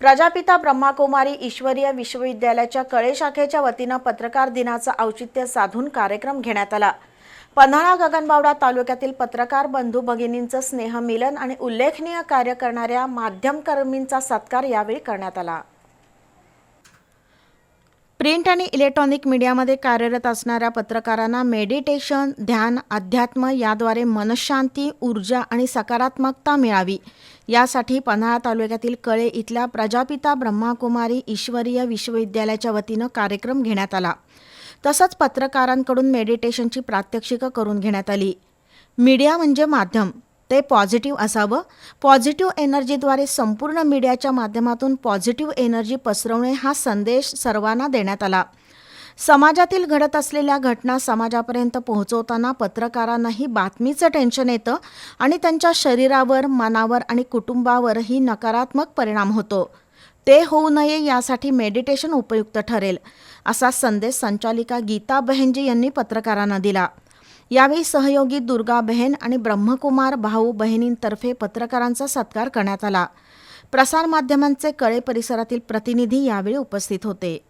प्रजापिता ब्रह्माकुमारी ईश्वरीय विश्वविद्यालयाच्या कळे शाखेच्या वतीनं पत्रकार दिनाचं औचित्य साधून कार्यक्रम घेण्यात आला. पन्हाळा गगनबावडा तालुक्यातील पत्रकार बंधू भगिनींचं स्नेहमिलन आणि उल्लेखनीय कार्य करणाऱ्या माध्यमकर्मींचा सत्कार यावेळी करण्यात आला. प्रिंट आणि इलेक्ट्रॉनिक मीडियामध्ये कार्यरत असणाऱ्या पत्रकारांना मेडिटेशन ध्यान अध्यात्म याद्वारे मनशांती ऊर्जा आणि सकारात्मकता मिळावी. यासाठी पन्हाळा तालुक्यातील कळे इथल्या प्रजापिता ब्रह्माकुमारी ईश्वरीय विश्वविद्यालयाच्या वतीनं कार्यक्रम घेण्यात आला. तसंच पत्रकारांकडून मेडिटेशनची प्रात्यक्षिकं करून घेण्यात आली. मीडिया म्हणजे माध्यम. ते पॉझिटिव्ह असावं. पॉझिटिव्ह एनर्जीद्वारे संपूर्ण मीडियाच्या माध्यमातून पॉझिटिव्ह एनर्जी पसरवणे हा संदेश सर्वांना देण्यात आला. समाजातील घडत असलेल्या घटना समाजापर्यंत पोहोचवताना पत्रकारांनाही बातमीचं टेन्शन येतं आणि त्यांच्या शरीरावर मनावर आणि कुटुंबावरही नकारात्मक परिणाम होतो. ते होऊ नये यासाठी मेडिटेशन उपयुक्त ठरेल असा संदेश संचालिका गीता बहेनजी यांनी पत्रकारांना दिला. यावेळी सहयोगी दुर्गा बहन आणि ब्रह्मकुमार भाऊ बहिणींतर्फे पत्रकारांचा सत्कार करण्यात आला. प्रसारमाध्यमांचे कळे परिसरातील प्रतिनिधी यावेळी उपस्थित होते.